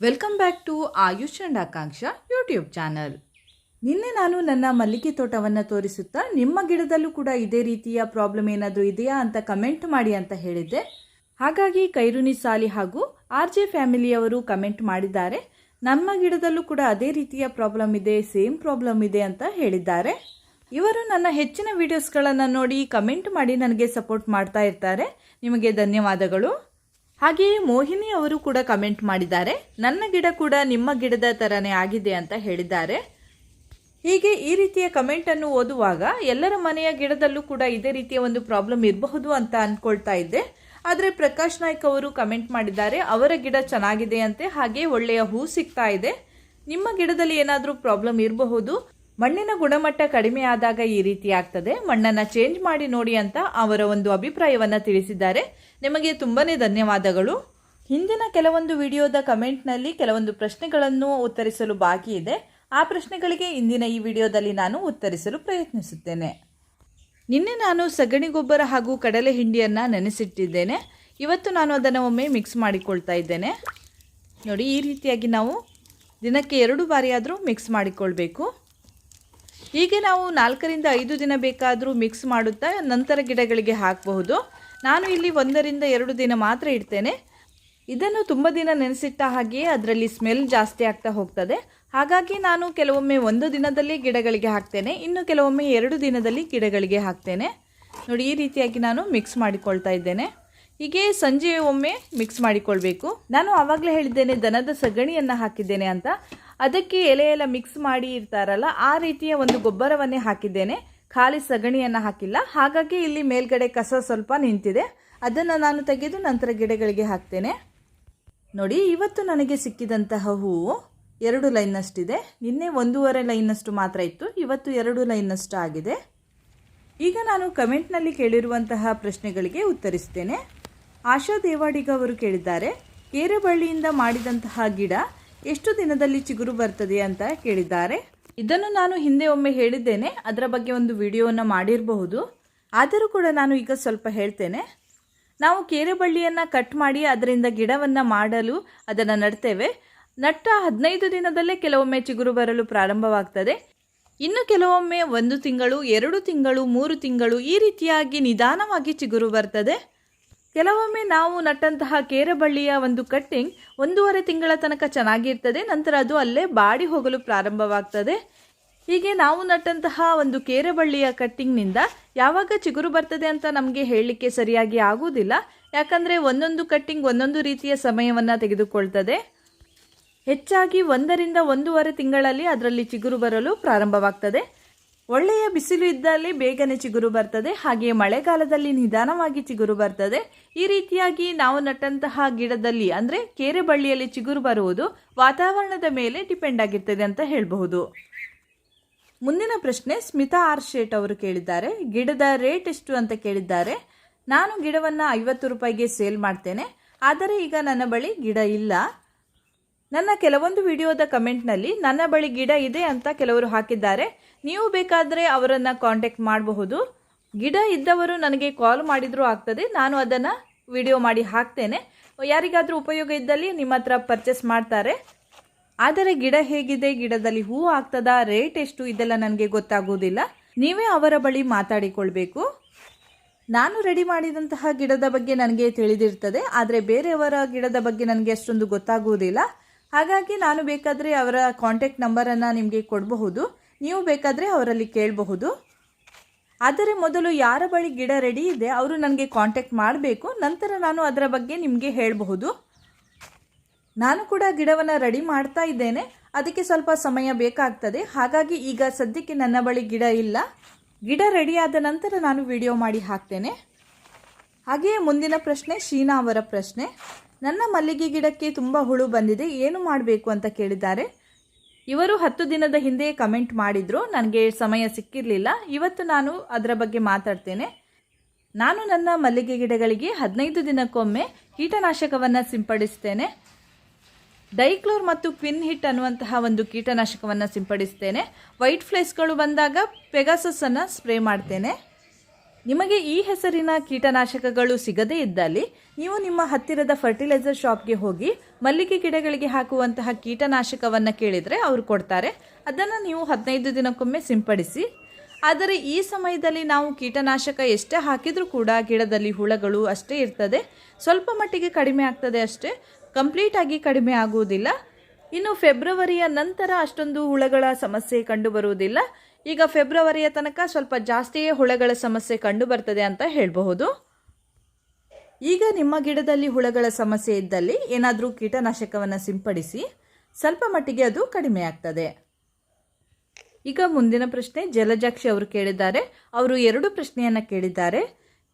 Welcome back to Ayush and Akanksha YouTube channel ನಿನ್ನೆ ನಾನು ನನ್ನ ಮಲ್ಲಿಗೆ ತೋಟವನ್ನು ತೋರಿಸುತ್ತಾ ನಿಮ್ಮ ಗಿಡದಲ್ಲೂ ಕೂಡ ಇದೇ ರೀತಿಯ ಪ್ರಾಬ್ಲಮ್ ಏನಾದರೂ ಇದೆಯಾ ಅಂತ ಕಮೆಂಟ್ ಮಾಡಿ ಅಂತ ಹೇಳಿದ್ದೆ. ಹಾಗಾಗಿ ಕೈರುನಿ ಸಾಲಿ ಹಾಗೂ ಆರ್ ಜೆ ಫ್ಯಾಮಿಲಿಯವರು ಕಮೆಂಟ್ ಮಾಡಿದ್ದಾರೆ. ನಮ್ಮ ಗಿಡದಲ್ಲೂ ಕೂಡ ಅದೇ ರೀತಿಯ ಪ್ರಾಬ್ಲಮ್ ಇದೆ ಸೇಮ್ ಪ್ರಾಬ್ಲಮ್ ಇದೆ ಅಂತ ಹೇಳಿದ್ದಾರೆ. ಇವರು ನನ್ನ ಹೆಚ್ಚಿನ ವಿಡಿಯೋಸ್ಗಳನ್ನು ನೋಡಿ ಕಮೆಂಟ್ ಮಾಡಿ ನನಗೆ ಸಪೋರ್ಟ್ ಮಾಡ್ತಾ ಇರ್ತಾರೆ. ನಿಮಗೆ ಧನ್ಯವಾದಗಳು. ಹಾಗೆಯೇ ಮೋಹಿನಿ ಅವರು ಕೂಡ ಕಮೆಂಟ್ ಮಾಡಿದ್ದಾರೆ. ನನ್ನ ಗಿಡ ಕೂಡ ನಿಮ್ಮ ಗಿಡದ ಥರನೇ ಆಗಿದೆ ಅಂತ ಹೇಳಿದ್ದಾರೆ. ಹೀಗೆ ಈ ರೀತಿಯ ಕಮೆಂಟ್ ಅನ್ನು ಓದುವಾಗ ಎಲ್ಲರ ಮನೆಯ ಗಿಡದಲ್ಲೂ ಕೂಡ ಇದೇ ರೀತಿಯ ಒಂದು ಪ್ರಾಬ್ಲಮ್ ಇರಬಹುದು ಅಂತ ಅಂದ್ಕೊಳ್ತಾ ಇದ್ದೆ. ಆದರೆ ಪ್ರಕಾಶ್ ನಾಯ್ಕ್ ಅವರು ಕಮೆಂಟ್ ಮಾಡಿದ್ದಾರೆ, ಅವರ ಗಿಡ ಚೆನ್ನಾಗಿದೆ ಅಂತೆ ಹಾಗೆ ಒಳ್ಳೆಯ ಹೂ ಸಿಗ್ತಾ ಇದೆ. ನಿಮ್ಮ ಗಿಡದಲ್ಲಿ ಏನಾದರೂ ಪ್ರಾಬ್ಲಮ್ ಇರಬಹುದು? ಮಣ್ಣಿನ ಗುಣಮಟ್ಟ ಕಡಿಮೆ ಆದಾಗ ಈ ರೀತಿ ಆಗ್ತದೆ. ಮಣ್ಣನ್ನು ಚೇಂಜ್ ಮಾಡಿ ನೋಡಿ ಅಂತ ಅವರ ಒಂದು ಅಭಿಪ್ರಾಯವನ್ನು ತಿಳಿಸಿದ್ದಾರೆ. ನಿಮಗೆ ತುಂಬನೇ ಧನ್ಯವಾದಗಳು. ಹಿಂದಿನ ಕೆಲವೊಂದು ವಿಡಿಯೋದ ಕಮೆಂಟ್ನಲ್ಲಿ ಕೆಲವೊಂದು ಪ್ರಶ್ನೆಗಳನ್ನು ಉತ್ತರಿಸಲು ಬಾಕಿ ಇದೆ. ಆ ಪ್ರಶ್ನೆಗಳಿಗೆ ಇಂದಿನ ಈ ವಿಡಿಯೋದಲ್ಲಿ ನಾನು ಉತ್ತರಿಸಲು ಪ್ರಯತ್ನಿಸುತ್ತೇನೆ. ನಿನ್ನೆ ನಾನು ಸಗಣಿ ಗೊಬ್ಬರ ಹಾಗೂ ಕಡಲೆ ಹಿಂಡಿಯನ್ನು ನೆನೆಸಿಟ್ಟಿದ್ದೇನೆ. ಇವತ್ತು ನಾನು ಅದನ್ನು ಒಮ್ಮೆ ಮಿಕ್ಸ್ ಮಾಡಿಕೊಳ್ತಾ ಇದ್ದೇನೆ. ನೋಡಿ, ಈ ರೀತಿಯಾಗಿ ನಾವು ದಿನಕ್ಕೆ ಎರಡು ಬಾರಿಯಾದರೂ ಮಿಕ್ಸ್ ಮಾಡಿಕೊಳ್ಬೇಕು. ಹೀಗೆ ನಾವು ನಾಲ್ಕರಿಂದ ಐದು ದಿನ ಬೇಕಾದರೂ ಮಿಕ್ಸ್ ಮಾಡುತ್ತಾ ನಂತರ ಗಿಡಗಳಿಗೆ ಹಾಕಬಹುದು. ನಾನು ಇಲ್ಲಿ ಒಂದರಿಂದ ಎರಡು ದಿನ ಮಾತ್ರ ಇಡ್ತೇನೆ. ಇದನ್ನು ತುಂಬ ದಿನ ನೆನೆಸಿಟ್ಟ ಹಾಗೆಯೇ ಅದರಲ್ಲಿ ಸ್ಮೆಲ್ ಜಾಸ್ತಿ ಆಗ್ತಾ ಹೋಗ್ತದೆ. ಹಾಗಾಗಿ ನಾನು ಕೆಲವೊಮ್ಮೆ ಒಂದು ದಿನದಲ್ಲಿ ಗಿಡಗಳಿಗೆ ಹಾಕ್ತೇನೆ. ಇನ್ನು ಕೆಲವೊಮ್ಮೆ ಎರಡು ದಿನದಲ್ಲಿ ಗಿಡಗಳಿಗೆ ಹಾಕ್ತೇನೆ. ನೋಡಿ, ಈ ರೀತಿಯಾಗಿ ನಾನು ಮಿಕ್ಸ್ ಮಾಡಿಕೊಳ್ತಾ ಇದ್ದೇನೆ. ಹೀಗೆ ಸಂಜೆ ಒಮ್ಮೆ ಮಿಕ್ಸ್ ಮಾಡಿಕೊಳ್ಬೇಕು. ನಾನು ಆವಾಗಲೇ ಹೇಳಿದ್ದೇನೆ, ದನದ ಸಗಣಿಯನ್ನು ಹಾಕಿದ್ದೇನೆ ಅಂತ. ಅದಕ್ಕೆ ಎಲೆ ಮಿಕ್ಸ್ ಮಾಡಿ ಇರ್ತಾರಲ್ಲ, ಆ ರೀತಿಯ ಒಂದು ಗೊಬ್ಬರವನ್ನೇ ಹಾಕಿದ್ದೇನೆ. ಖಾಲಿ ಸಗಣಿಯನ್ನು ಹಾಕಿಲ್ಲ. ಹಾಗಾಗಿ ಇಲ್ಲಿ ಮೇಲ್ಗಡೆ ಕಸ ಸ್ವಲ್ಪ ನಿಂತಿದೆ. ಅದನ್ನು ನಾನು ತೆಗೆದು ನಂತರ ಗಿಡಗಳಿಗೆ ಹಾಕ್ತೇನೆ. ನೋಡಿ, ಇವತ್ತು ನನಗೆ ಸಿಕ್ಕಿದಂತಹ ಹೂವು ಎರಡು ಲೈನ್ನಷ್ಟಿದೆ ನಿನ್ನೆ ಒಂದೂವರೆ ಲೈನ್ನಷ್ಟು ಮಾತ್ರ ಇತ್ತು. ಇವತ್ತು ಎರಡು ಲೈನ್ನಷ್ಟು ಆಗಿದೆ. ಈಗ ನಾನು ಕಮೆಂಟ್ನಲ್ಲಿ ಕೇಳಿರುವಂತಹ ಪ್ರಶ್ನೆಗಳಿಗೆ ಉತ್ತರಿಸ್ತೇನೆ. ಆಶಾ ದೇವಾಡಿಗ ಅವರು ಕೇಳಿದ್ದಾರೆ, ಕೇರಬಳ್ಳಿಯಿಂದ ಮಾಡಿದಂತಹ ಗಿಡ ಎಷ್ಟು ದಿನದಲ್ಲಿ ಚಿಗುರು ಬರ್ತದೆ ಅಂತ ಕೇಳಿದ್ದಾರೆ. ಇದನ್ನು ನಾನು ಹಿಂದೆ ಒಮ್ಮೆ ಹೇಳಿದ್ದೇನೆ. ಅದರ ಬಗ್ಗೆ ಒಂದು ವಿಡಿಯೋವನ್ನು ಮಾಡಿರಬಹುದು. ಆದರೂ ಕೂಡ ನಾನು ಈಗ ಸ್ವಲ್ಪ ಹೇಳ್ತೇನೆ. ನಾವು ಕೇರೆಬಳ್ಳಿಯನ್ನು ಕಟ್ ಮಾಡಿ ಅದರಿಂದ ಗಿಡವನ್ನು ಮಾಡಲು ಅದನ್ನು ನಡ್ತೇವೆ. ನಟ್ಟ ಹದಿನೈದು ದಿನದಲ್ಲೇ ಕೆಲವೊಮ್ಮೆ ಚಿಗುರು ಬರಲು ಪ್ರಾರಂಭವಾಗ್ತದೆ. ಇನ್ನು ಕೆಲವೊಮ್ಮೆ ಒಂದು ತಿಂಗಳು, ಎರಡು ತಿಂಗಳು, ಮೂರು ತಿಂಗಳು ಈ ರೀತಿಯಾಗಿ ನಿಧಾನವಾಗಿ ಚಿಗುರು ಬರ್ತದೆ. ಕೆಲವೊಮ್ಮೆ ನಾವು ನಟ್ಟಂತಹ ಕೇರಬಳ್ಳಿಯ ಒಂದು ಕಟ್ಟಿಂಗ್ ಒಂದೂವರೆ ತಿಂಗಳ ತನಕ ಚೆನ್ನಾಗಿರ್ತದೆ, ನಂತರ ಅದು ಅಲ್ಲೇ ಬಾಡಿ ಹೋಗಲು ಪ್ರಾರಂಭವಾಗ್ತದೆ. ಹೀಗೆ ನಾವು ನಟ್ಟಂತಹ ಒಂದು ಕೇರಬಳ್ಳಿಯ ಕಟ್ಟಿಂಗ್ನಿಂದ ಯಾವಾಗ ಚಿಗುರು ಬರ್ತದೆ ಅಂತ ನಮಗೆ ಹೇಳಲಿಕ್ಕೆ ಸರಿಯಾಗಿ ಆಗುವುದಿಲ್ಲ. ಯಾಕಂದರೆ ಒಂದೊಂದು ಕಟ್ಟಿಂಗ್ ಒಂದೊಂದು ರೀತಿಯ ಸಮಯವನ್ನು ತೆಗೆದುಕೊಳ್ತದೆ. ಹೆಚ್ಚಾಗಿ ಒಂದರಿಂದ ಒಂದೂವರೆ ತಿಂಗಳಲ್ಲಿ ಅದರಲ್ಲಿ ಚಿಗುರು ಬರಲು ಪ್ರಾರಂಭವಾಗ್ತದೆ. ಒಳ್ಳೆಯ ಬಿಸಿಲು ಇದ್ದಲ್ಲಿ ಬೇಗನೆ ಚಿಗುರು ಬರ್ತದೆ ಹಾಗೆ ಮಳೆಗಾಲದಲ್ಲಿ ನಿಧಾನವಾಗಿ ಚಿಗುರು ಬರ್ತದೆ. ಈ ರೀತಿಯಾಗಿ ನಾವು ನಟ್ಟಂತಹ ಗಿಡದಲ್ಲಿ, ಅಂದರೆ ಕೇರೆ ಬಳ್ಳಿಯಲ್ಲಿ ಚಿಗುರು ಬರುವುದು ವಾತಾವರಣದ ಮೇಲೆ ಡಿಪೆಂಡ್ ಆಗಿರ್ತದೆ ಅಂತ ಹೇಳಬಹುದು. ಮುಂದಿನ ಪ್ರಶ್ನೆ ಸ್ಮಿತಾ ಆರ್ ಶೇಟ್ ಅವರು ಕೇಳಿದ್ದಾರೆ. ಗಿಡದ ರೇಟ್ ಎಷ್ಟು ಅಂತ ಕೇಳಿದ್ದಾರೆ. ನಾನು ಗಿಡವನ್ನು ಐವತ್ತು ರೂಪಾಯಿಗೆ ಸೇಲ್ ಮಾಡ್ತೇನೆ. ಆದರೆ ಈಗ ನನ್ನ ಬಳಿ ಗಿಡ ಇಲ್ಲ. ನನ್ನ ಕೆಲವೊಂದು ವಿಡಿಯೋದ ಕಮೆಂಟ್ನಲ್ಲಿ, ನನ್ನ ಬಳಿ ಗಿಡ ಇದೆ ಅಂತ ಕೆಲವರು ಹಾಕಿದ್ದಾರೆ. ನೀವು ಬೇಕಾದರೆ ಅವರನ್ನು ಕಾಂಟ್ಯಾಕ್ಟ್ ಮಾಡಬಹುದು. ಗಿಡ ಇದ್ದವರು ನನಗೆ ಕಾಲ್ ಮಾಡಿದರೂ ಆಗ್ತದೆ. ನಾನು ಅದನ್ನು ವಿಡಿಯೋ ಮಾಡಿ ಹಾಕ್ತೇನೆ. ಯಾರಿಗಾದರೂ ಉಪಯೋಗ ಇದ್ದಲ್ಲಿ ನಿಮ್ಮ ಹತ್ರ ಪರ್ಚೇಸ್ ಮಾಡ್ತಾರೆ. ಆದರೆ ಗಿಡ ಹೇಗಿದೆ? ಗಿಡದಲ್ಲಿ ಹೂ ಆಗ್ತದಾ? ರೇಟ್ ಎಷ್ಟು? ಇದೆಲ್ಲ ನನಗೆ ಗೊತ್ತಾಗುವುದಿಲ್ಲ. ನೀವೇ ಅವರ ಬಳಿ ಮಾತಾಡಿಕೊಳ್ಬೇಕು. ನಾನು ರೆಡಿ ಮಾಡಿದಂತಹ ಗಿಡದ ಬಗ್ಗೆ ನನಗೆ ತಿಳಿದಿರ್ತದೆ. ಆದರೆ ಬೇರೆಯವರ ಗಿಡದ ಬಗ್ಗೆ ನನಗೆ ಅಷ್ಟೊಂದು ಗೊತ್ತಾಗುವುದಿಲ್ಲ. ಹಾಗಾಗಿ ನಾನು ಬೇಕಾದರೆ ಅವರ ಕಾಂಟ್ಯಾಕ್ಟ್ ನಂಬರನ್ನು ನಿಮಗೆ ಕೊಡಬಹುದು. ನೀವು ಬೇಕಾದರೆ ಅವರಲ್ಲಿ ಕೇಳಬಹುದು. ಆದರೆ ಮೊದಲು ಯಾರ ಬಳಿ ಗಿಡ ರೆಡಿ ಇದೆ, ಅವರು ನನಗೆ ಕಾಂಟ್ಯಾಕ್ಟ್ ಮಾಡಬೇಕು. ನಂತರ ನಾನು ಅದರ ಬಗ್ಗೆ ನಿಮಗೆ ಹೇಳಬಹುದು. ನಾನು ಕೂಡ ಗಿಡವನ್ನು ರೆಡಿ ಮಾಡ್ತಾ ಇದ್ದೇನೆ. ಅದಕ್ಕೆ ಸ್ವಲ್ಪ ಸಮಯ ಬೇಕಾಗ್ತದೆ. ಹಾಗಾಗಿ ಈಗ ಸದ್ಯಕ್ಕೆ ನನ್ನ ಬಳಿ ಗಿಡ ಇಲ್ಲ. ಗಿಡ ರೆಡಿಯಾದ ನಂತರ ನಾನು ವಿಡಿಯೋ ಮಾಡಿ ಹಾಕ್ತೇನೆ. ಹಾಗೆಯೇ ಮುಂದಿನ ಪ್ರಶ್ನೆ, ಶೀನಾ ಅವರ ಪ್ರಶ್ನೆ. ನನ್ನ ಮಲ್ಲಿಗೆ ಗಿಡಕ್ಕೆ ತುಂಬ ಹುಳು ಬಂದಿದೆ, ಏನು ಮಾಡಬೇಕು ಅಂತ ಕೇಳಿದ್ದಾರೆ. ಇವರು ಹತ್ತು ದಿನದ ಹಿಂದೆ ಕಮೆಂಟ್ ಮಾಡಿದ್ರು, ನನಗೆ ಸಮಯ ಸಿಕ್ಕಿರಲಿಲ್ಲ, ಇವತ್ತು ನಾನು ಅದರ ಬಗ್ಗೆ ಮಾತಾಡ್ತೇನೆ. ನಾನು ನನ್ನ ಮಲ್ಲಿಗೆ ಗಿಡಗಳಿಗೆ ಹದಿನೈದು ದಿನಕ್ಕೊಮ್ಮೆ ಕೀಟನಾಶಕವನ್ನು ಸಿಂಪಡಿಸ್ತೇನೆ. ಡೈಕ್ಲೋರ್ ಮತ್ತು ಕ್ವಿನ್ ಹಿಟ್ ಅನ್ನುವಂತಹ ಒಂದು ಕೀಟನಾಶಕವನ್ನು ಸಿಂಪಡಿಸ್ತೇನೆ. ವೈಟ್ ಫ್ಲೇಸ್ಗಳು ಬಂದಾಗ ಪೆಗಾಸಸ್ಸನ್ನು ಸ್ಪ್ರೇ ಮಾಡ್ತೇನೆ. ನಿಮಗೆ ಈ ಹೆಸರಿನ ಕೀಟನಾಶಕಗಳು ಸಿಗದೇ ಇದ್ದಲ್ಲಿ ನೀವು ನಿಮ್ಮ ಹತ್ತಿರದ ಫರ್ಟಿಲೈಸರ್ ಶಾಪ್ಗೆ ಹೋಗಿ ಮಲ್ಲಿಗೆ ಗಿಡಗಳಿಗೆ ಹಾಕುವಂತಹ ಕೀಟನಾಶಕವನ್ನು ಕೇಳಿದರೆ ಅವರು ಕೊಡ್ತಾರೆ. ಅದನ್ನು ನೀವು ಹದಿನೈದು ದಿನಕ್ಕೊಮ್ಮೆ ಸಿಂಪಡಿಸಿ, ಆದರೆ ಈ ಸಮಯದಲ್ಲಿ ನಾವು ಕೀಟನಾಶಕ ಎಷ್ಟೇ ಹಾಕಿದರೂ ಕೂಡ ಗಿಡದಲ್ಲಿ ಹುಳಗಳು ಅಷ್ಟೇ ಇರ್ತದೆ. ಸ್ವಲ್ಪ ಮಟ್ಟಿಗೆ ಕಡಿಮೆ ಆಗ್ತದೆ ಅಷ್ಟೇ ಕಂಪ್ಲೀಟಾಗಿ ಕಡಿಮೆ ಆಗುವುದಿಲ್ಲ. ಇನ್ನು ಫೆಬ್ರವರಿಯ ನಂತರ ಅಷ್ಟೊಂದು ಹುಳಗಳ ಸಮಸ್ಯೆ ಕಂಡು ಬರುವುದಿಲ್ಲ ಈಗ ಫೆಬ್ರವರಿಯ ತನಕ ಸ್ವಲ್ಪ ಜಾಸ್ತಿಯೇ ಹುಳಗಳ ಸಮಸ್ಯೆ ಕಂಡು ಬರ್ತದೆ ಅಂತ ಹೇಳಬಹುದು. ಈಗ ನಿಮ್ಮ ಗಿಡದಲ್ಲಿ ಹುಳಗಳ ಸಮಸ್ಯೆ ಇದ್ದಲ್ಲಿ ಏನಾದರೂ ಕೀಟನಾಶಕವನ್ನು ಸಿಂಪಡಿಸಿ ಸ್ವಲ್ಪ ಮಟ್ಟಿಗೆ ಅದು ಕಡಿಮೆ ಆಗ್ತದೆ. ಈಗ ಮುಂದಿನ ಪ್ರಶ್ನೆ, ಜಲಜಾಕ್ಷಿ ಅವರು ಕೇಳಿದ್ದಾರೆ. ಅವರು ಎರಡು ಪ್ರಶ್ನೆಯನ್ನು ಕೇಳಿದ್ದಾರೆ.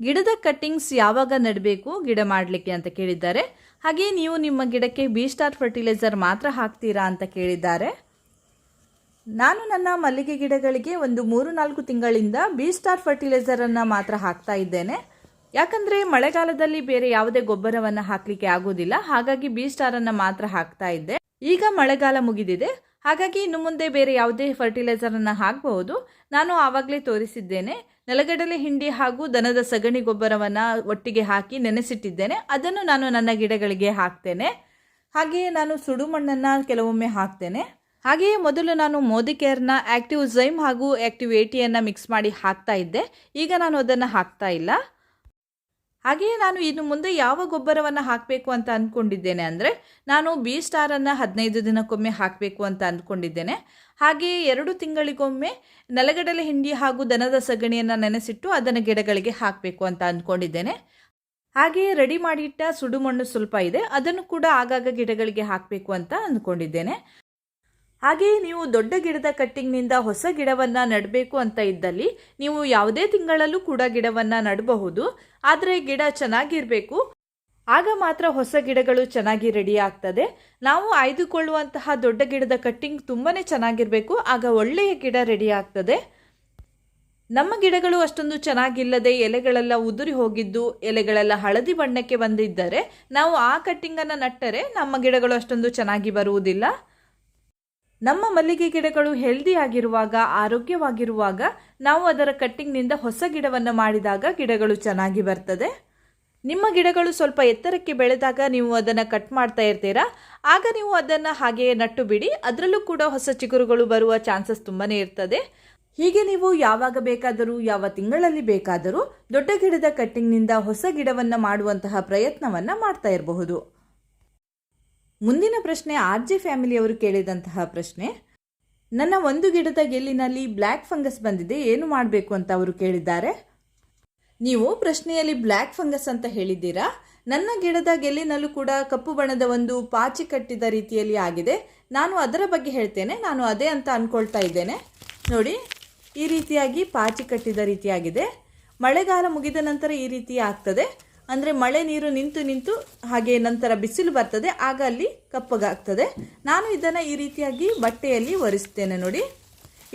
ಗಿಡದ ಕಟ್ಟಿಂಗ್ಸ್ ಯಾವಾಗ ನೆಡಬೇಕು, ಗಿಡ ಮಾಡಲಿಕ್ಕೆ ಅಂತ ಕೇಳಿದ್ದಾರೆ. ಹಾಗೆಯೇ ನೀವು ನಿಮ್ಮ ಗಿಡಕ್ಕೆ ಬಿ ಸ್ಟಾರ್ ಫರ್ಟಿಲೈಸರ್ ಮಾತ್ರ ಹಾಕ್ತೀರಾ ಅಂತ ಕೇಳಿದ್ದಾರೆ. ನಾನು ನನ್ನ ಮಲ್ಲಿಗೆ ಗಿಡಗಳಿಗೆ ಒಂದು ಮೂರು ನಾಲ್ಕು ತಿಂಗಳಿಂದ ಬಿ ಸ್ಟಾರ್ ಫರ್ಟಿಲೈಸರನ್ನು ಮಾತ್ರ ಹಾಕ್ತಾ ಇದ್ದೇನೆ. ಯಾಕಂದರೆ ಮಳೆಗಾಲದಲ್ಲಿ ಬೇರೆ ಯಾವುದೇ ಗೊಬ್ಬರವನ್ನು ಹಾಕಲಿಕ್ಕೆ ಆಗೋದಿಲ್ಲ. ಹಾಗಾಗಿ ಬಿ ಸ್ಟಾರನ್ನು ಮಾತ್ರ ಹಾಕ್ತಾ ಇದ್ದೆ. ಈಗ ಮಳೆಗಾಲ ಮುಗಿದಿದೆ. ಹಾಗಾಗಿ ಇನ್ನು ಮುಂದೆ ಬೇರೆ ಯಾವುದೇ ಫರ್ಟಿಲೈಸರನ್ನು ಹಾಕಬಹುದು. ನಾನು ಆವಾಗಲೇ ತೋರಿಸಿದ್ದೇನೆ. ನೆಲಗಡಲೆ ಹಿಂಡಿ ಹಾಗೂ ದನದ ಸಗಣಿ ಗೊಬ್ಬರವನ್ನು ಒಟ್ಟಿಗೆ ಹಾಕಿ ನೆನೆಸಿಟ್ಟಿದ್ದೇನೆ. ಅದನ್ನು ನಾನು ನನ್ನ ಗಿಡಗಳಿಗೆ ಹಾಕ್ತೇನೆ. ಹಾಗೆಯೇ ನಾನು ಸುಡು ಮಣ್ಣನ್ನು ಕೆಲವೊಮ್ಮೆ ಹಾಕ್ತೇನೆ. ಹಾಗೆಯೇ ಮೊದಲು ನಾನು ಮೋದಿ ಕೇರ್ನ ಆ್ಯಕ್ಟಿವ್ ಝೈಮ್ ಹಾಗೂ ಆ್ಯಕ್ಟಿವ್ ಏಟಿಯನ್ನು ಮಿಕ್ಸ್ ಮಾಡಿ ಹಾಕ್ತಾ ಇದ್ದೆ. ಈಗ ನಾನು ಅದನ್ನು ಹಾಕ್ತಾ ಇಲ್ಲ. ಹಾಗೆಯೇ ನಾನು ಇನ್ನು ಮುಂದೆ ಯಾವ ಗೊಬ್ಬರವನ್ನು ಹಾಕಬೇಕು ಅಂತ ಅಂದ್ಕೊಂಡಿದ್ದೇನೆ ಅಂದರೆ, ನಾನು ಬಿ ಸ್ಟಾರನ್ನು ಹದಿನೈದು ದಿನಕ್ಕೊಮ್ಮೆ ಹಾಕಬೇಕು ಅಂತ ಅಂದ್ಕೊಂಡಿದ್ದೇನೆ ಹಾಗೆಯೇ ಎರಡು ತಿಂಗಳಿಗೊಮ್ಮೆ ನೆಲಗಡಲೆ ಹಿಂಡಿ ಹಾಗೂ ದನದ ಸಗಣಿಯನ್ನು ನೆನೆಸಿಟ್ಟು ಅದನ್ನು ಗಿಡಗಳಿಗೆ ಹಾಕಬೇಕು ಅಂತ ಅಂದ್ಕೊಂಡಿದ್ದೇನೆ ಹಾಗೆಯೇ ರೆಡಿ ಮಾಡಿಟ್ಟ ಸುಡುಮಣ್ಣು ಸ್ವಲ್ಪ ಇದೆ, ಅದನ್ನು ಕೂಡ ಆಗಾಗ ಗಿಡಗಳಿಗೆ ಹಾಕಬೇಕು ಅಂತ ಅಂದ್ಕೊಂಡಿದ್ದೇನೆ ಹಾಗೆಯೇ ನೀವು ದೊಡ್ಡ ಗಿಡದ ಕಟ್ಟಿಂಗ್ನಿಂದ ಹೊಸ ಗಿಡವನ್ನು ನೆಡಬೇಕು ಅಂತ ಇದ್ದಲ್ಲಿ ನೀವು ಯಾವುದೇ ತಿಂಗಳಲ್ಲೂ ಕೂಡ ಗಿಡವನ್ನು ನೆಡಬಹುದು. ಆದರೆ ಗಿಡ ಚೆನ್ನಾಗಿರಬೇಕು. ಆಗ ಮಾತ್ರ ಹೊಸ ಗಿಡಗಳು ಚೆನ್ನಾಗಿ ರೆಡಿ ಆಗ್ತದೆ. ನಾವು ಆಯ್ದುಕೊಳ್ಳುವಂತಹ ದೊಡ್ಡ ಗಿಡದ ಕಟ್ಟಿಂಗ್ ತುಂಬಾ ಚೆನ್ನಾಗಿರಬೇಕು. ಆಗ ಒಳ್ಳೆಯ ಗಿಡ ರೆಡಿ ಆಗ್ತದೆ. ನಮ್ಮ ಗಿಡಗಳು ಅಷ್ಟೊಂದು ಚೆನ್ನಾಗಿಲ್ಲದೆ ಎಲೆಗಳೆಲ್ಲ ಉದುರಿ ಹೋಗಿದ್ದು, ಎಲೆಗಳೆಲ್ಲ ಹಳದಿ ಬಣ್ಣಕ್ಕೆ ಬಂದಿದ್ದರೆ ನಾವು ಆ ಕಟ್ಟಿಂಗನ್ನು ನಟ್ಟರೆ ನಮ್ಮ ಗಿಡಗಳು ಅಷ್ಟೊಂದು ಚೆನ್ನಾಗಿ ಬರುವುದಿಲ್ಲ. ನಮ್ಮ ಮಲ್ಲಿಗೆ ಗಿಡಗಳು ಹೆಲ್ದಿ ಆಗಿರುವಾಗ, ಆರೋಗ್ಯವಾಗಿರುವಾಗ ನಾವು ಅದರ ಕಟ್ಟಿಂಗ್ನಿಂದ ಹೊಸ ಗಿಡವನ್ನು ಮಾಡಿದಾಗ ಗಿಡಗಳು ಚೆನ್ನಾಗಿ ಬರ್ತದೆ. ನಿಮ್ಮ ಗಿಡಗಳು ಸ್ವಲ್ಪ ಎತ್ತರಕ್ಕೆ ಬೆಳೆದಾಗ ನೀವು ಅದನ್ನು ಕಟ್ ಮಾಡ್ತಾ ಇರ್ತೀರಾ? ಆಗ ನೀವು ಅದನ್ನು ಹಾಗೆಯೇ ನಟ್ಟು ಬಿಡಿ ಅದರಲ್ಲೂ ಕೂಡ ಹೊಸ ಚಿಗುರುಗಳು ಬರುವ ಚಾನ್ಸಸ್ ತುಂಬಾ ಇರ್ತದೆ. ಹೀಗೆ ನೀವು ಯಾವಾಗ ಬೇಕಾದರೂ, ಯಾವ ತಿಂಗಳಲ್ಲಿ ಬೇಕಾದರೂ ದೊಡ್ಡ ಗಿಡದ ಕಟ್ಟಿಂಗ್ನಿಂದ ಹೊಸ ಗಿಡವನ್ನು ಮಾಡುವಂತಹ ಪ್ರಯತ್ನವನ್ನು ಮಾಡ್ತಾ ಇರಬಹುದು. ಮುಂದಿನ ಪ್ರಶ್ನೆ ಆರ್ ಜೆ ಫ್ಯಾಮಿಲಿಯವರು ಕೇಳಿದಂತಹ ಪ್ರಶ್ನೆ. ನನ್ನ ಒಂದು ಗಿಡದ ಗೆಲ್ಲಿನಲ್ಲಿ ಬ್ಲ್ಯಾಕ್ ಫಂಗಸ್ ಬಂದಿದೆ, ಏನು ಮಾಡಬೇಕು ಅಂತ ಅವರು ಕೇಳಿದ್ದಾರೆ. ನೀವು ಪ್ರಶ್ನೆಯಲ್ಲಿ ಬ್ಲ್ಯಾಕ್ ಫಂಗಸ್ ಅಂತ ಹೇಳಿದ್ದೀರಾ? ನನ್ನ ಗಿಡದ ಗೆಲ್ಲಿನಲ್ಲೂ ಕೂಡ ಕಪ್ಪು ಬಣ್ಣದ ಒಂದು ಪಾಚಿ ಕಟ್ಟಿದ ರೀತಿಯಲ್ಲಿ ಆಗಿದೆ. ನಾನು ಅದರ ಬಗ್ಗೆ ಹೇಳ್ತೇನೆ, ನಾನು ಅದೇ ಅಂತ ಅಂದ್ಕೊಳ್ತಾ ಇದ್ದೇನೆ. ನೋಡಿ, ಈ ರೀತಿಯಾಗಿ ಪಾಚಿ ಕಟ್ಟಿದ ರೀತಿಯಾಗಿದೆ. ಮಳೆಗಾಲ ಮುಗಿದ ನಂತರ ಈ ರೀತಿ ಆಗ್ತದೆ. ಅಂದರೆ ಮಳೆ ನೀರು ನಿಂತು ನಿಂತು ಹಾಗೆ ನಂತರ ಬಿಸಿಲು ಬರ್ತದೆ, ಆಗ ಅಲ್ಲಿ ಕಪ್ಪಗಾಗ್ತದೆ. ನಾನು ಇದನ್ನು ಈ ರೀತಿಯಾಗಿ ಬಟ್ಟೆಯಲ್ಲಿ ಒರೆಸ್ತೇನೆ ನೋಡಿ.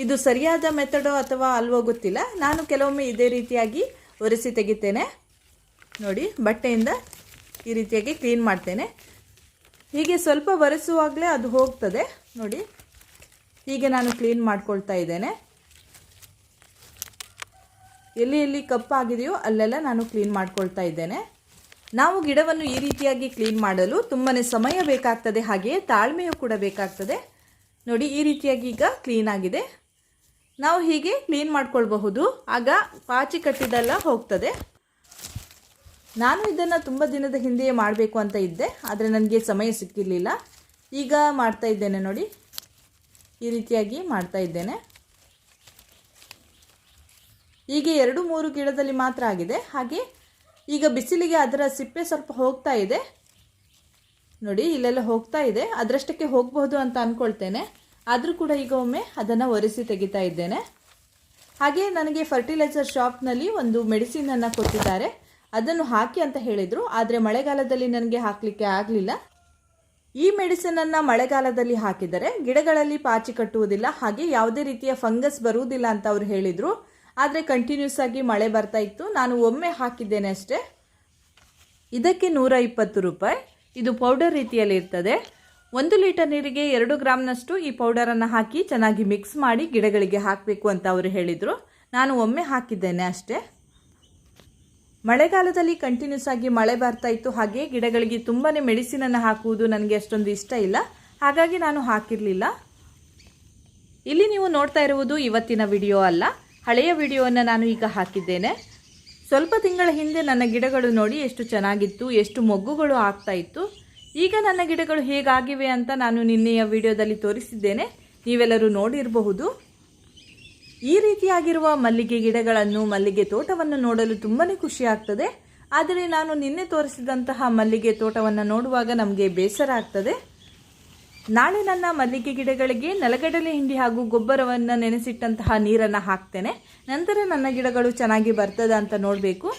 ಇದು ಸರಿಯಾದ ಮೆಥಡೋ ಅಥವಾ ಅಲ್ವೋ ಗೊತ್ತಿಲ್ಲ. ನಾನು ಕೆಲವೊಮ್ಮೆ ಇದೇ ರೀತಿಯಾಗಿ ಒರೆಸಿ ತೆಗಿತೇನೆ. ನೋಡಿ, ಬಟ್ಟೆಯಿಂದ ಈ ರೀತಿಯಾಗಿ ಕ್ಲೀನ್ ಮಾಡ್ತೇನೆ. ಹೀಗೆ ಸ್ವಲ್ಪ ಒರೆಸುವಾಗಲೇ ಅದು ಹೋಗ್ತದೆ. ನೋಡಿ, ಹೀಗೆ ನಾನು ಕ್ಲೀನ್ ಮಾಡ್ಕೊಳ್ತಾ ಇದ್ದೇನೆ. ಎಲ್ಲಿ ಎಲ್ಲಿ ಕಪ್ಪಾಗಿದೆಯೋ ಅಲ್ಲೆಲ್ಲ ನಾನು ಕ್ಲೀನ್ ಮಾಡ್ಕೊಳ್ತಾ ಇದ್ದೇನೆ. ನಾವು ಗಿಡವನ್ನು ಈ ರೀತಿಯಾಗಿ ಕ್ಲೀನ್ ಮಾಡಲು ತುಂಬಾ ಸಮಯ ಬೇಕಾಗ್ತದೆ, ಹಾಗೆಯೇ ತಾಳ್ಮೆಯೂ ಕೂಡ ಬೇಕಾಗ್ತದೆ. ನೋಡಿ, ಈ ರೀತಿಯಾಗಿ ಈಗ ಕ್ಲೀನ್ ಆಗಿದೆ. ನಾವು ಹೀಗೆ ಕ್ಲೀನ್ ಮಾಡ್ಕೊಳ್ಬಹುದು. ಆಗ ಪಾಚಿ ಕಟ್ಟಿದೆಲ್ಲ ಹೋಗ್ತದೆ. ನಾನು ಇದನ್ನು ತುಂಬ ದಿನದ ಹಿಂದೆಯೇ ಮಾಡಬೇಕು ಅಂತ ಇದ್ದೆ, ಆದರೆ ನನಗೆ ಸಮಯ ಸಿಕ್ಕಿರಲಿಲ್ಲ. ಈಗ ಮಾಡ್ತಾ ಇದ್ದೇನೆ ನೋಡಿ. ಈ ರೀತಿಯಾಗಿ ಮಾಡ್ತಾ ಇದ್ದೇನೆ. ಹೀಗೆ ಎರಡು ಮೂರು ಗಿಡದಲ್ಲಿ ಮಾತ್ರ ಆಗಿದೆ. ಹಾಗೆ ಈಗ ಬಿಸಿಲಿಗೆ ಅದರ ಸಿಪ್ಪೆ ಸ್ವಲ್ಪ ಹೋಗ್ತಾ ಇದೆ. ನೋಡಿ, ಇಲ್ಲೆಲ್ಲ ಹೋಗ್ತಾ ಇದೆ. ಅದರಷ್ಟಕ್ಕೆ ಹೋಗಬಹುದು ಅಂತ ಅಂದ್ಕೊಳ್ತೇನೆ ಆದರೂ ಕೂಡ ಈಗ ಒಮ್ಮೆ ಅದನ್ನು ಒರೆಸಿ ತೆಗಿತಾ ಇದ್ದೇನೆ. ಹಾಗೆ ನನಗೆ ಫರ್ಟಿಲೈಸರ್ ಶಾಪ್ನಲ್ಲಿ ಒಂದು ಮೆಡಿಸಿನನ್ನು ಕೊಟ್ಟಿದ್ದಾರೆ. ಅದನ್ನು ಹಾಕಿ ಅಂತ ಹೇಳಿದರು. ಆದರೆ ಮಳೆಗಾಲದಲ್ಲಿ ನನಗೆ ಹಾಕಲಿಕ್ಕೆ ಆಗಲಿಲ್ಲ. ಈ ಮೆಡಿಸಿನನ್ನು ಮಳೆಗಾಲದಲ್ಲಿ ಹಾಕಿದರೆ ಗಿಡಗಳಲ್ಲಿ ಪಾಚಿ ಕಟ್ಟುವುದಿಲ್ಲ. ಹಾಗೆ ಯಾವುದೇ ರೀತಿಯ ಫಂಗಸ್ ಬರುವುದಿಲ್ಲ ಅಂತ ಅವರು ಹೇಳಿದರು. ಆದರೆ ಕಂಟಿನ್ಯೂಸ್ ಆಗಿ ಮಳೆ ಬರ್ತಾ ಇತ್ತು. ನಾನು ಒಮ್ಮೆ ಹಾಕಿದ್ದೇನೆ ಅಷ್ಟೇ. ಇದಕ್ಕೆ ನೂರ ಇಪ್ಪತ್ತು ರೂಪಾಯಿ. ಇದು ಪೌಡರ್ ರೀತಿಯಲ್ಲಿ ಇರ್ತದೆ. ಒಂದು ಲೀಟರ್ ನೀರಿಗೆ ಎರಡು ಗ್ರಾಮ್ನಷ್ಟು ಈ ಪೌಡರನ್ನು ಹಾಕಿ ಚೆನ್ನಾಗಿ ಮಿಕ್ಸ್ ಮಾಡಿ ಗಿಡಗಳಿಗೆ ಹಾಕಬೇಕು ಅಂತ ಅವರು ಹೇಳಿದರು. ನಾನು ಒಮ್ಮೆ ಹಾಕಿದ್ದೇನೆ ಅಷ್ಟೇ. ಮಳೆಗಾಲದಲ್ಲಿ ಕಂಟಿನ್ಯೂಸ್ ಆಗಿ ಮಳೆ ಬರ್ತಾ ಇತ್ತು. ಹಾಗೆ ಗಿಡಗಳಿಗೆ ತುಂಬಾ ಮೆಡಿಸಿನನ್ನು ಹಾಕುವುದು ನನಗೆ ಅಷ್ಟೊಂದು ಇಷ್ಟ ಇಲ್ಲ. ಹಾಗಾಗಿ ನಾನು ಹಾಕಿರಲಿಲ್ಲ. ಇಲ್ಲಿ ನೀವು ನೋಡ್ತಾ ಇರುವುದು ಇವತ್ತಿನ ವಿಡಿಯೋ ಅಲ್ಲ. ಹಳೆಯ ವಿಡಿಯೋವನ್ನು ನಾನು ಈಗ ಹಾಕಿದ್ದೇನೆ. ಸ್ವಲ್ಪ ತಿಂಗಳ ಹಿಂದೆ ನನ್ನ ಗಿಡಗಳು ನೋಡಿ ಎಷ್ಟು ಚೆನ್ನಾಗಿತ್ತು, ಎಷ್ಟು ಮೊಗ್ಗುಗಳು ಆಗ್ತಾ ಇತ್ತು. ಈಗ ನನ್ನ ಗಿಡಗಳು ಹೇಗಾಗಿವೆ ಅಂತ ನಾನು ನಿನ್ನೆಯ ವಿಡಿಯೋದಲ್ಲಿ ತೋರಿಸಿದ್ದೇನೆ. ನೀವೆಲ್ಲರೂ ನೋಡಿರಬಹುದು. ಈ ರೀತಿಯಾಗಿರುವ ಮಲ್ಲಿಗೆ ಗಿಡಗಳನ್ನು, ಮಲ್ಲಿಗೆ ತೋಟವನ್ನು ನೋಡಲು ತುಂಬಾ ಖುಷಿ ಆಗ್ತದೆ. ಆದರೆ ನಾನು ನಿನ್ನೆ ತೋರಿಸಿದಂತಹ ಮಲ್ಲಿಗೆ ತೋಟವನ್ನು ನೋಡುವಾಗ ನಮಗೆ ಬೇಸರ ಆಗ್ತದೆ. ನಾಳೆ ನನ್ನ ಮಲ್ಲಿಗೆ ಗಿಡಗಳಿಗೆ ನೆಲಗಡಲೆ ಹಿಂಡಿ ಹಾಗೂ ಗೊಬ್ಬರವನ್ನು ನೆನೆಸಿಟ್ಟಂತಹ ನೀರನ್ನು ಹಾಕ್ತೇನೆ. ನಂತರ ನನ್ನ ಗಿಡಗಳು ಚೆನ್ನಾಗಿ ಬರ್ತದ ಅಂತ ನೋಡಬೇಕು.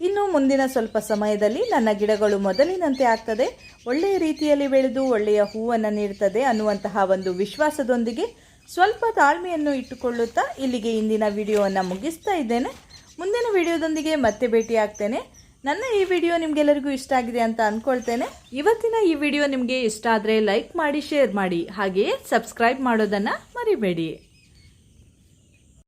ಇನ್ನು ಮುಂದಿನ ಸ್ವಲ್ಪ ಸಮಯದಲ್ಲಿ ನನ್ನ ಗಿಡಗಳು ಮೊದಲಿನಂತೆ ಆಗ್ತದೆ. ಒಳ್ಳೆಯ ರೀತಿಯಲ್ಲಿ ಬೆಳೆದು ಒಳ್ಳೆಯ ಹೂವನ್ನು ನೀಡ್ತದೆ ಅನ್ನುವಂತಹ ಒಂದು ವಿಶ್ವಾಸದೊಂದಿಗೆ ಸ್ವಲ್ಪ ತಾಳ್ಮೆಯನ್ನು ಇಟ್ಟುಕೊಳ್ಳುತ್ತಾ ಇಲ್ಲಿಗೆ ಇಂದಿನ ವಿಡಿಯೋವನ್ನು ಮುಗಿಸ್ತಾ ಇದ್ದೇನೆ. ಮುಂದಿನ ವಿಡಿಯೋದೊಂದಿಗೆ ಮತ್ತೆ ಭೇಟಿ ಆಗ್ತೇನೆ ನನ್ನ ಈ ವಿಡಿಯೋ ನಿಮಗೆಲ್ಲರಿಗೂ ಇಷ್ಟ ಆಗಿದೆ ಅಂತ ಅಂದ್ಕೊಳ್ತೇನೆ ಇವತ್ತಿನ ಈ ವಿಡಿಯೋ ನಿಮಗೆ ಇಷ್ಟ ಆದರೆ ಲೈಕ್ ಮಾಡಿ, ಶೇರ್ ಮಾಡಿ, ಹಾಗೆಯೇ ಸಬ್ಸ್ಕ್ರೈಬ್ ಮಾಡೋದನ್ನು ಮರಿಬೇಡಿ.